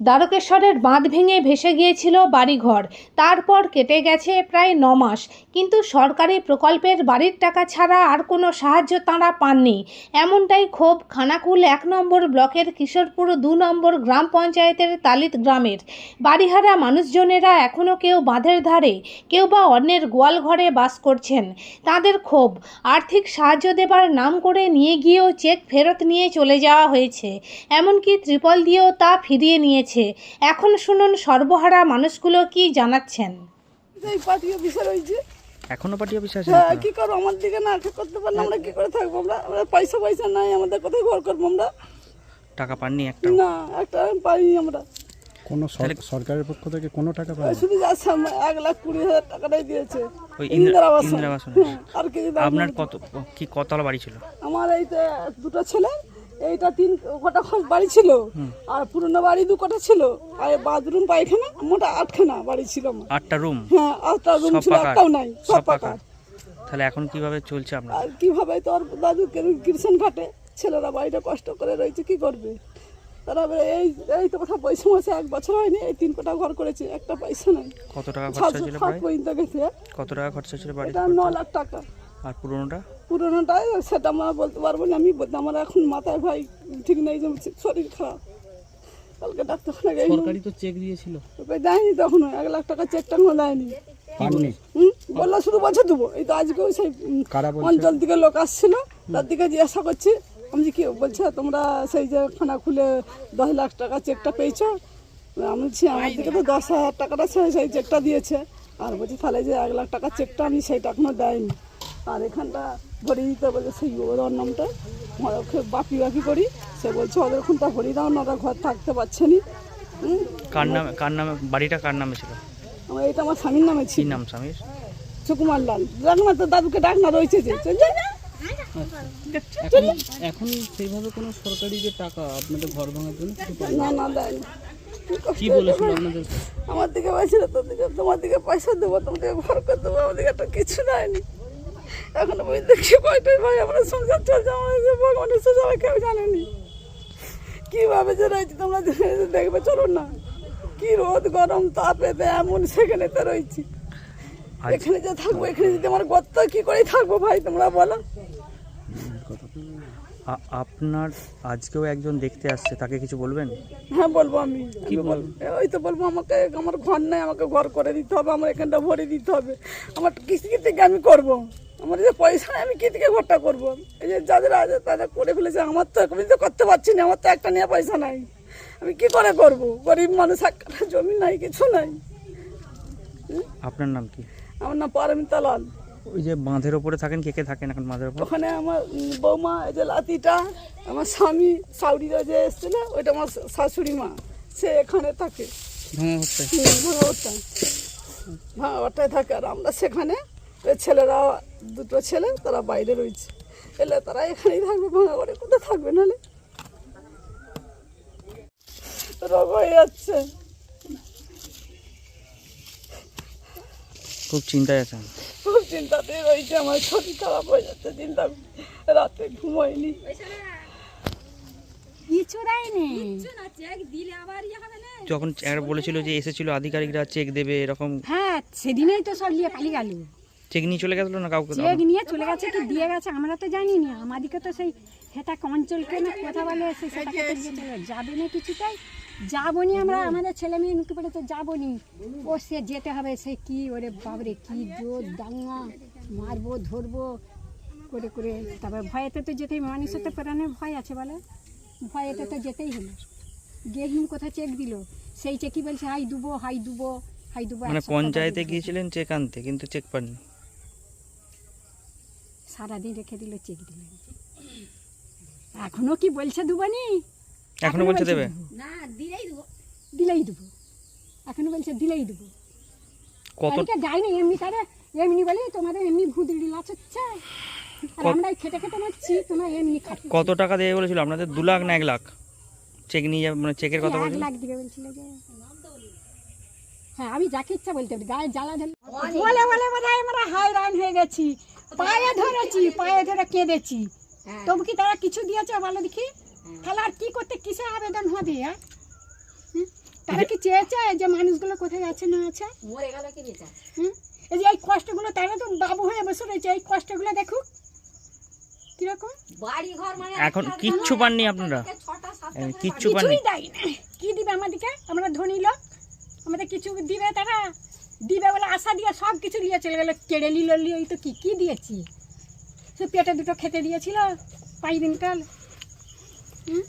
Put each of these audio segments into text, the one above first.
দ্বারকেশ্বরের বাঁধ ভেঙে ভেসে গিয়েছিল বাড়িঘর। তারপর কেটে গেছে প্রায় ন মাস। কিন্তু সরকারি প্রকল্পের বাড়ির টাকা ছাড়া আর কোনো সাহায্য তাঁরা পাননি। এমনটাই ক্ষোভ খানাকুল এক নম্বর ব্লকের কিশোরপুর দু নম্বর গ্রাম পঞ্চায়েতের তালিত গ্রামের। বাড়িহারা মানুষজনেরা এখনও কেউ বাঁধের ধারে, কেউ বা অন্যের গোয়াল ঘরে বাস করছেন। তাদের ক্ষোভ, আর্থিক সাহায্য দেবার নাম করে নিয়ে গিয়েও চেক ফেরত নিয়ে চলে যাওয়া হয়েছে। এমনকি ত্রিপল দিয়েও তা ফিরিয়ে নিয়েছে। এখন শুনুন সর্বহারা মানুষগুলো কি জানাচ্ছেন? এই পার্টি অফিসে রয়েছে এখনও পার্টি অফিসে আছেন হ্যাঁ আপনারা? কি করব? আমার দিকে না ঠিক করতে পারলে আমরা কি করে থাকব? আমরা আমরা পয়সা পয়সা নাই আমাদের কোথায় ঘর করব আমরা? টাকা পাননি একটা? না একটা পাইনি আমরা। কোনো সর- সরকারের পক্ষ থেকে কোনো টাকা পায় শুধু যাচ্ছে আমার এক লাখ কুড়ি হাজার টাকাটাই দিয়েছে। ওই ইন্দিরা ইন্দিরা আবাস ইন্দিরা আবাস হ্যাঁ, আর কিছু আপনার কত কি কতলা বাড়ি ছিল? আমার এই যে দুটো ছেলে এইটা তিন কটা ঘর বাড়ি ছিল আর পুরনো বাড়ি দু কটা ছিল আর বাথরুম পায়খানা মোটা আটখানা বাড়ি ছিল আমার। আটটা রুম? হ্যাঁ আটটা রুম ছিল একটাও নাই সব পাকা। তাহলে এখন কীভাবে চলছে আপনার? আর কীভাবে তোর দাদু কৃষণ ঘাটে? ছেলেরা বাড়িটা কষ্ট করে রয়েছে কি করবে? তারা এবার এই এই তো কথা পয়সা মাসে এক বছর হয়নি এই তিন কোটা ঘর করেছে একটা পয়সা নাই। কত টাকা খরচা ছিল কত টাকা খরচা ছিল বাড়ি এটা ন লাখ টাকা। আর পুরোনোটা? পুরোনোটা সেটা আমরা বলতে পারব না। আমি বলতে আমার এখন মাথায় ভাই ঠিক নেই যে শরীর খারাপ। কালকে ডাক্তারখানা গেলাম সরকারি তো চেক দিয়েছিল। দেয়নি তখন এক লাখ টাকা চেকটা কোনো দেয়নি। পাননি? বলল শুধু বছর দেবো। এই তো আজকেও সেই অঞ্চল থেকে লোক আসছিল। তার দিকে জিজ্ঞাসা করছি। আমি যে কি বলছে তোমরা সেই যে খানা খুলে দশ লাখ টাকা চেকটা পেয়েছ। আমি বলছি আমার দিকে তো দশ হাজার টাকাটা সেই- সেই চেকটা দিয়েছে। আর বলছি তাহলে যে এক লাখ টাকা চেকটা আমি সেইটা এখনও দেয়নি। আর এখানটা ভরিয়ে দিতে বলছে সেই ওর নামটা। আমার ওকে বাপি বাকি করি। সে বলছে ওদের ওখানটা ভরিয়ে দাও না ওরা ঘর থাকতে পারছে না। কার নামে কার নামে বাড়িটা কার নামে ছিল? আমার এটা আমার স্বামীর নামে ছিল। নাম স্বামীর? সুকুমার লাল। ডাক না তো দাদুকে ডাক না রয়েছে যে। এখন এখন সেইভাবে কোনো সরকারি যে টাকা আপনাদের ঘর ভাঙার জন্য না না দেয়নি কি বলেছিল আপনাদের? আমার দিকে বলছিল তোর দিকে তোমার দিকে পয়সা দেবো তোমার দিকে ঘর করে দেবো আমার দিকে একটা কিছু দেয়নি। এখনও বই দেখি কয়টাই ভাই আমরা সংসার চলছে আমার যে ভগবানের সোজা কেউ জানেনি। কীভাবে যে রয়েছে তোমরা দেখবে চলো না। কি রোদ গরম তাপেতে এমন সেখানে তো রয়েছি। এখানে যে থাকব এখানে যদি আমার গর্ত কি করে থাকব ভাই তোমরা বলো? আপনার আজকেও একজন দেখতে আসছে তাকে কিছু বলবেন? হ্যাঁ বলব আমি। কি বলব ওই তো বলব আমাকে আমার ঘর নেই আমাকে ঘর করে দিতে হবে আমার এখানটা ভরে দিতে হবে। আমার কিস্তি থেকে আমি করব? আমার যে পয়সা নেই আমি কি থেকে ঘরটা করব? এই যে যাদের আছে তারা করে ফেলেছে। আমার তো আমি তো করতে পারছি না আমার তো একটা নিয়ে পয়সা নাই। আমি কি করে করব? গরিব মানুষ এক কাঠা জমি নাই কিছু নাই। আপনার নাম কি? আমার নাম পারমিতা লাল। ওই যে বাঁধের ওপরে থাকেন কে কে থাকেন এখন বাঁধের ওপর? ওখানে আমার বৌমা এই যে লাতিটা আমার স্বামী সাউরিরা যে এসেছিল ওইটা আমার শাশুড়ি মা সে এখানে থাকে। ভাঙা ভাঙাবারটা ভাঙাবারটায় থাকে। আর আমরা সেখানে ছেলেরা দুটো ছেলে তারা বাইরে রয়েছে। এলে তারা এখানেই থাকবে ভাঙা করে কোথায় থাকবে নাহলে রোগ হয়ে যাচ্ছে। খুব চিন্তায় আছেন? খুব চিন্তাতে রয়েছে আমার শরীর খারাপ হয়ে যাচ্ছে চিন্তা রাতে ঘুমোয়নি কিছু দেয়নি। যখন বলেছিল যে এসেছিল আধিকারিকরা চেক দেবে এরকম হ্যাঁ সেদিনেই তো সব নিয়ে পালিয়ে গেল। চেক নিয়ে চলে গেছিল না কাউকে? চেক নিয়ে চলে গেছে কি দিয়ে গেছে আমরা তো জানি না আমাদেরকে তো সেই সেটা অঞ্চলকে না কথা বলে সে সেটাকে তো দিয়ে চলে গেছে। যাবে না কিছুটাই যাব নি আমরা আমাদের ছেলে মেয়ে নুকে পড়ে তো যাব নি ও সে যেতে হবে সে কি ওরে বাবরে কি জোর দাঙ্গা। মারবো ধরবো করে করে। তারপরে ভয়েতে তো যেতেই মানুষের তো প্রাণে ভয় আছে বলে। ভয়েতে তো যেতেই হলো গেহিন কোথায় চেক দিল। সেই চেকই বলছে হাই দুবো হাই দুবো হাই দুবো মানে পঞ্চায়েতে গিয়েছিলেন চেক আনতে কিন্তু চেক পাননি। সারাদিন রেখে দিল চেক দিল। এখনও কি বলছে দুবানি? এখনও বলছে দেবে? না দিলেই দেবো। এখনও বলছে দিলেই দেবো। কত কালকে যায়নি এমনি তারা এমনি বলে তোমাদের এমনি ভুদড়ি লাচ হচ্ছে আর কত- আমরা এই খেটে খেটে মারছি তোমরা এমনি খাচ্ছ কত টাকা দেবে বলেছিল? আপনাদের দু লাখ না এক লাখ? চেক নিয়ে যাবে মানে চেকের কথা এক বলেছিল? লাখ দিবে বলছিল যে। হ্যাঁ আমি যাকে ইচ্ছা বলতে পারি গায়ে জ্বালা ধরে বলে বলে বোধ হয় আমরা হাইরান হয়ে গেছি। পায়ে ধরেছি পায়ে ধরে কেঁদেছি। তবু কি তারা কিছু দিয়েছে বলো দেখি? তাহলে আর কি করতে কিসে আবেদন হবে হ্যাঁ তারা কি চেয়েছে যে মানুষগুলো কোথায় আছে না আছে? মরে গেল কি বিচার হুম? এই যে এই কষ্টগুলো তারা তো বাবু হয়ে বসে রয়েছে এই কষ্টগুলো দেখুক। কীরকম? বাড়ি ঘর মানে এখন কিচ্ছু পাননি আপনারা? কিচ্ছু পাননি? কিছুই দেয় না কি দিবে আমাদেরকে? আমরা ধনী লোক। আমাদের কিছু দিবে তারা? দিবে বলে আশা দিয়ে সব কিছু নিয়ে চলে গেলো। কেড়ে নিল নিয়ে তো কি কি দিয়েছি? সে পেটে দুটো খেতে দিয়েছিল পাই দিনকাল হুম?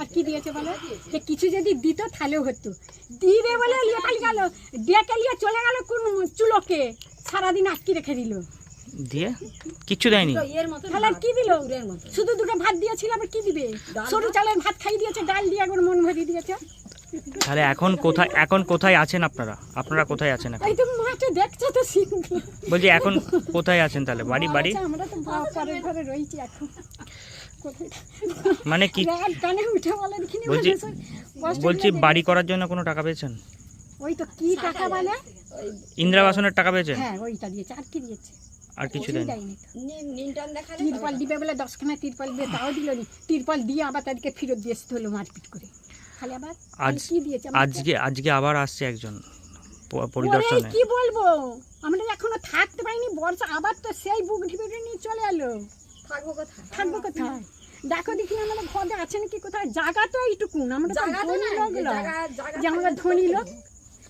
আর কি দিয়েছে বলো? যে কিছু যদি দিত তাহলেও হতো। দিবে বলে নিয়ে পালি গেল। ডেকে নিয়ে চলে গেল কোন চুলোকে। সারাদিন আটকে রেখে দিল। দিয়ে? কিচ্ছু দেয়নি? এর মতো তাহলে কি দিল? শুধু দুটো ভাত দিয়েছিল আবার কি দিবে? সরু চালের ভাত খাই দিয়েছে ডাল দিয়ে একবার মন ভরিয়ে দিয়েছে। তাহলে এখন কোথায় এখন কোথায় আছেন আপনারা? আপনারা কোথায় আছেন এখন? এই তো মাঠে দেখছ তো বলছি এখন কোথায় আছেন তাহলে? বাড়ি বাড়ি? আচ্ছা, আমরা তো ঘরে রয়েছি এখন। মানে কি? কানে উঠে বলে দেখিনি বলছি বাড়ি করার জন্য কোনো টাকা পেয়েছেন? ওই তো কি টাকা বলে? ইন্দিরা বাসনের টাকা পেয়েছেন? হ্যাঁ ওইটা দিয়েছে আর কি দিয়েছে? আর কিছু দেয়নি। তিরপল দিবে বলে দশখানা তিরপল দিয়ে তাও দিল নি। তিরপল দিয়ে আবার তাদেরকে ফেরত দিয়ে আসতে হলো মারপিট করে। খালি আবার আজ কি দিয়েছে আজকে আজকে আবার আসছে একজন পরিদর্শনে। কি বলব? আমরা এখনও থাকতে পারিনি বর্ষা আবার তো সেই বুক ঢিপে নিয়ে চলে এলো। থাকব কোথায়? থাকব কোথায়? দেখো দেখি আমাদের ঘরে আছে নাকি কোথায়? জায়গা তো এইটুকুন আমরা ধনী লোক যে আমরা ধনী লোক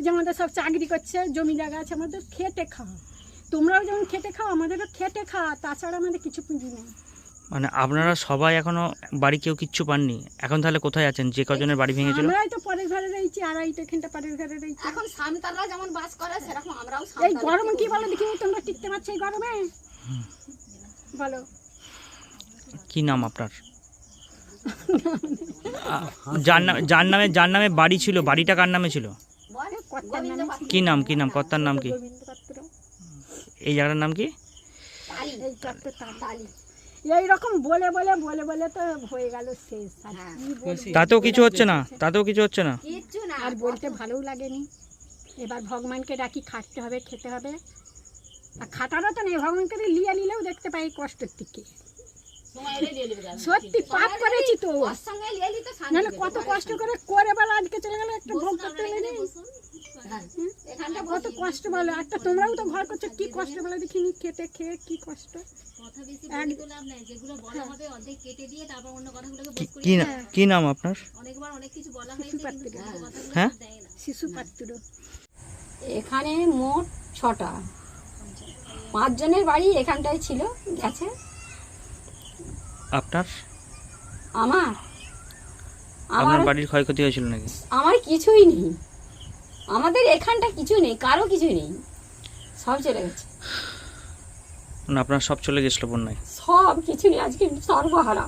যে আমাদের সব চাকরি করছে জমি জায়গা আছে আমাদের খেটে খাওয়া। তোমরাও যেমন খেটে খাও আমাদেরও খেটে খাওয়া তাছাড়া আমাদের কিছু পুঁজি নেই। মানে আপনারা সবাই এখনও বাড়ি কেউ কিচ্ছু পাননি? এখন তাহলে কোথায় আছেন? যে কজনের বাড়ি ভেঙে ভেঙেছিল? আমরাই তো পরের ঘরে রয়েছি আর এই তো এখানটা পরের ঘরে রয়েছি। এখন সান্তালরা যেমন বাস করে সেরকম আমরাও এই সান্তাল গরম কি বলো দেখি তোমরা টিকতে পারছ এই গরমে? বলো। কি নাম আপনার? যার নামে যার নামে যার নামে বাড়ি ছিল? বাড়িটা কার নামে ছিল? বল, নাম ছিল কি নাম কি নাম কর্তার নাম কি? এই জায়গাটার নাম কি? এইরকম বলে বলে বলে বলে তো হয়ে গেল শেষ। আর হ্যাঁ। কি বলব? তাতেও কিছু হচ্ছে না তাতেও কিছু হচ্ছে না। কিচ্ছু না। আর বলতে ভালোও লাগেনি। এবার ভগবানকে ডাকি খাটতে হবে খেতে হবে। আর খাটারও তো নেই ভগবানকে লিয়ে নিলেও দেখতে পাই কষ্টের থেকে সত্যি পাপ করেছি তো। পেতে কত কষ্ট করে করে বলে আজকে চলে গেল একটা ভোগ করতে নেই। হ্যাঁ, কত কষ্ট বলো একটা তোমরাও তো ঘর করছ কি কষ্ট বলো দেখিনি খেতে খেয়ে কি কষ্ট? কথা বেশি এক- বলে তো লাভ নাই যেগুলো বলা হবে অর্ধেক কেটে দিয়ে তারপর অন্য কথাগুলোকে কি- বোধ করে কি না কি নাম আপনার? অনেকবার অনেক কিছু বলা হয়েছে শিশু কিন্তু পাত্র। কোনো কথাগুলো হ্যাঁ? শিশু পাত্র। এখানে মোট ছটা। পাঁচজনের বাড়ি এখানটায় ছিল গেছে। আপনার? আমার? আমার? বাড়ির ক্ষয়ক্ষতি হয়েছিল নাকি? আমার কিছুই নেই। আমাদের এখানটা কিছু নেই কারও কিছু নেই। সব চলে গেছে। আপনার সব চলে গেছিল বন্যায়? সব কিছু নেই আজকে সর্বহারা।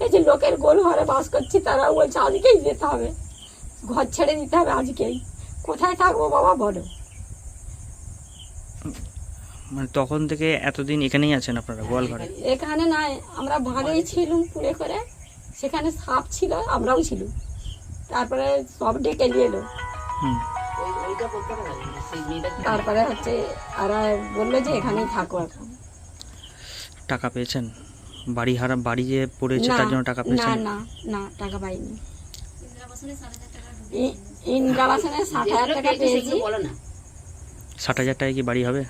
এই যে লোকের গোল ঘরে বাস করছি তারা বলছে আজকেই যেতে হবে। ঘর ছেড়ে দিতে হবে আজকেই। কোথায় থাকব বাবা বলো। মানে তখন থেকে এতদিন এখানেই আছেন আপনারা গোয়ালঘরে? এখানে নাই আমরা ভালোই ছিলুম পুড়ে করে। সেখানে সাপ ছিল আমরাও ছিল তারপরে সব ডেকে নিয়ে এলো। তারপরে হচ্ছে ওরা বলল যে এখানেই থাকো এখন। টাকা পেয়েছেন? বাড়ি হারা বাড়ি যে পড়েছে তার জন্য টাকা পেয়েছেন? না না টাকা পাইনি। ইন্দিরা বাসনে সাত টাকা ঢুকে ই- ষাট হাজার টাকা পেয়েছি। ষাট হাজার টাকায় কি বাড়ি হবে?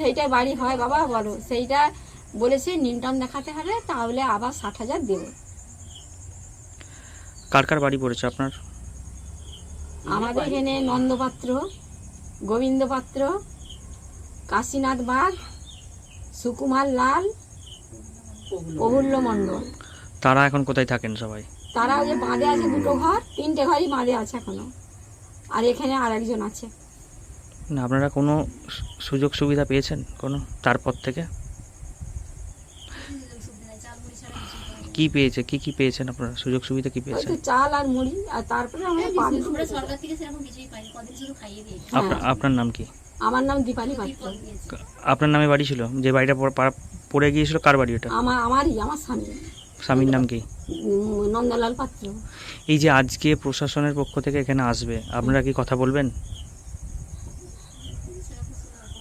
সেইটা বাড়ি হয় বাবা বলো। সেইটা বলেছে নিমটাম দেখাতে হবে তাহলে আবার ষাট হাজার দেবো। কার কার বাড়ি পড়েছে আপনার? আমাদের এখানে নন্দপাত্র গোবিন্দ পাত্র কাশীনাথ বাগ সুকুমার লাল প্রফুল্ল মণ্ডল। তারা এখন কোথায় থাকেন সবাই? তারা ওই যে বাঁধে আছে দুটো ঘর তিনটে ঘরই বাঁধে আছে এখনও। আর এখানে আর একজন আছে। না আপনারা কোনো সুযোগ সুবিধা পেয়েছেন কোনো তারপর থেকে? কি পেয়েছে কি কি পেয়েছেন আপনারা? সুযোগ সুবিধা কি পেয়েছেন? চাল আর মুড়ি আর তারপরে আমরা পান সরকার থেকে সেরকম কিছুই পাইনি কদিন শুধু খাইয়ে দিয়েছে। আপনার আপনার নাম কি? আমার নাম দীপালি পাত্র আপনার নামে বাড়ি ছিল? যে বাড়িটা পড়ে- গিয়েছিল কার বাড়ি ওটা? আমার আমারই আমার স্বামী। স্বামীর নাম কি? নন্দলাল পাত্র। এই যে আজকে প্রশাসনের পক্ষ থেকে এখানে আসবে আপনারা কি কথা বলবেন?